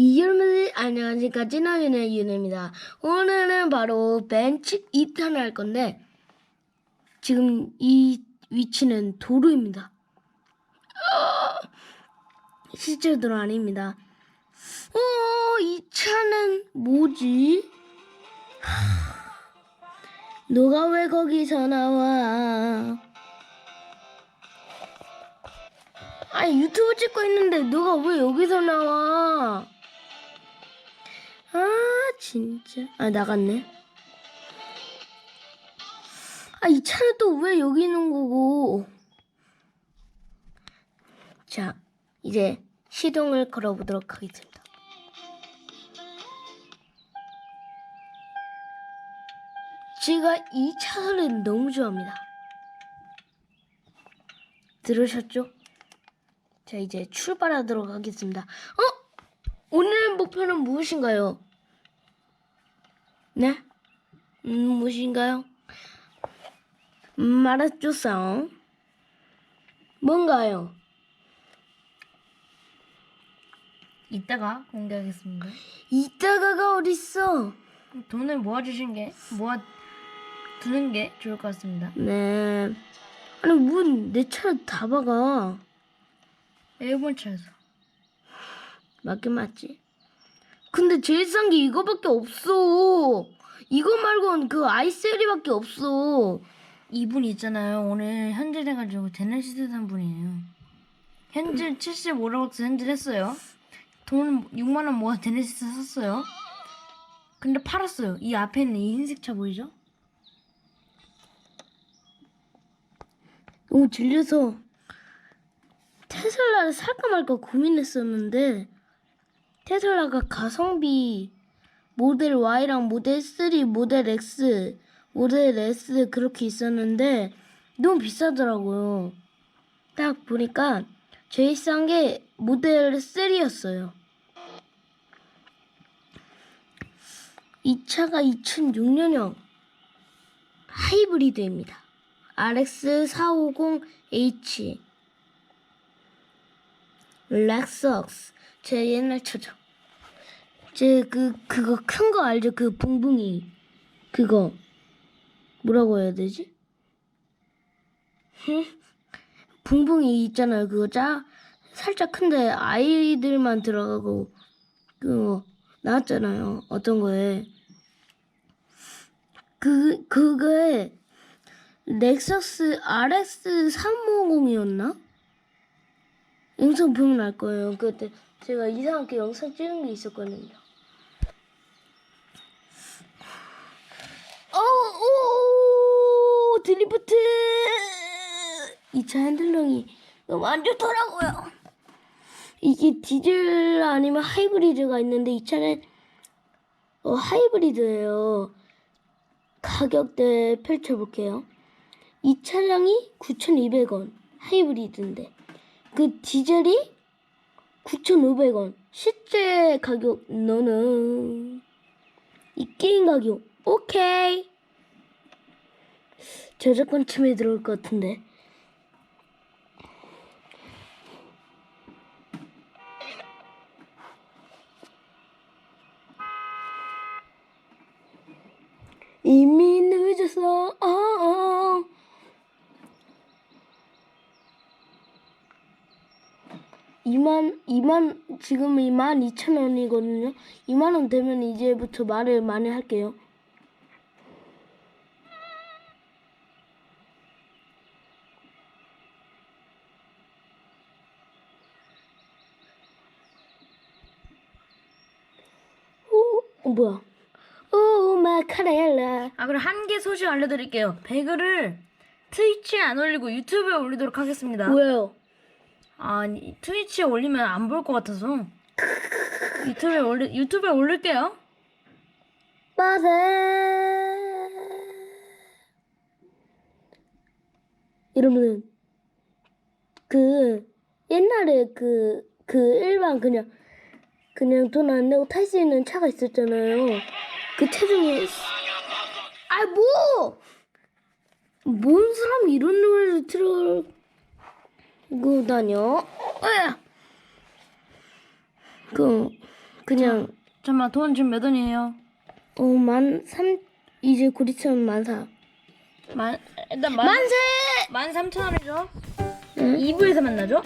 이여러분들 안녕하십니까 찐아윤의 윤입니다. 오늘은 바로 벤치 2탄을 할 건데 지금 이 위치는 도로입니다. 아, 실제 도로 아닙니다. 어, 이 차는 뭐지? 하, 너가 왜 거기서 나와? 아니 유튜브 찍고 있는데 너가 왜 여기서 나와? 아 진짜 아 나갔네 아 이 차는 또 왜 여기 있는 거고 자 이제 시동을 걸어보도록 하겠습니다 제가 이 차 소리를 너무 좋아합니다 들으셨죠? 자 이제 출발하도록 하겠습니다 어? 오늘 목표는 무엇인가요? 네? 음, 무엇인가요? 음, 말해주세요. 뭔가요? 이따가 공개하겠습니다. 이따가가 어딨어? 돈을 모아주신 게 모아 두는 게 좋을 것 같습니다. 네. 아니, 뭔내 차를 다 박아. 일본 차에서 맞긴 맞지. 근데 제일 싼 게 이거밖에 없어. 이거 말고는 그 아이스리밖에 없어. 이분 있잖아요. 오늘 현질 해가지고 제네시스 산 분이에요. 현질 75로벅스 현질했어요. 돈 6만 원 모아 제네시스 샀어요. 근데 팔았어요. 이 앞에 있는 이 흰색 차 보이죠? 너무 질려서 테슬라를 살까 말까 고민했었는데 테슬라가 가성비 모델 Y랑 모델 3, 모델 X, 모델 S 그렇게 있었는데 너무 비싸더라고요. 딱 보니까 제일 싼 게 모델 3였어요. 이 차가 2006년형 하이브리드입니다. RX450H 렉석스 제 옛날 차죠. 제 그 그거 큰 거 알죠? 그 붕붕이 그거 뭐라고 해야 되지? 흠? 붕붕이 있잖아요. 그거 짜 살짝 큰데 아이들만 들어가고 그거 나왔잖아요. 어떤 거에 그 그거에 렉서스 RX 350이었나? 영상 보면 알 거예요. 그때 제가 이상하게 영상 찍은 게 있었거든요. 어, 오, 드리프트! 이 차 핸들링이 너무 안 좋더라고요. 이게 디젤 아니면 하이브리드가 있는데 이 차는 어, 하이브리드예요. 가격대 펼쳐볼게요. 이 차량이 9,200원 하이브리드인데 그 디젤이 9,500원 실제 가격 너는 이 게임 가격 오케이 저작권 침해 들어올 것 같은데 이미 늦었어 어, 어. 이만 이만 지금 2만 2천 원이거든요. 2만 원 되면 이제부터 말을 많이 할게요. 오, 어, 뭐야? 오, 마카레라. 아 그럼 한 개 소식 알려드릴게요. 배그를 트위치에 안 올리고 유튜브에 올리도록 하겠습니다. 왜요? 아니 트위치에 올리면 안 볼 것 같아서 유튜브에 올리 유튜브에 올릴게요. 빠세. 여러분, 그, 옛날에 그, 그 일반 그냥, 그냥 돈 안 내고 탈 수 있는 차가 있었잖아요. 그차 중에, 아, 뭐! 뭔 사람이 이런 노래를 틀고 다녀? 으야! 그, 그냥 잠깐만 돈 지금 몇 원이에요? 어만 삼 이제 곧 있으면 만사. 만 일단 만 만세! 만 삼천 원이죠? 응? 2부에서 만나죠?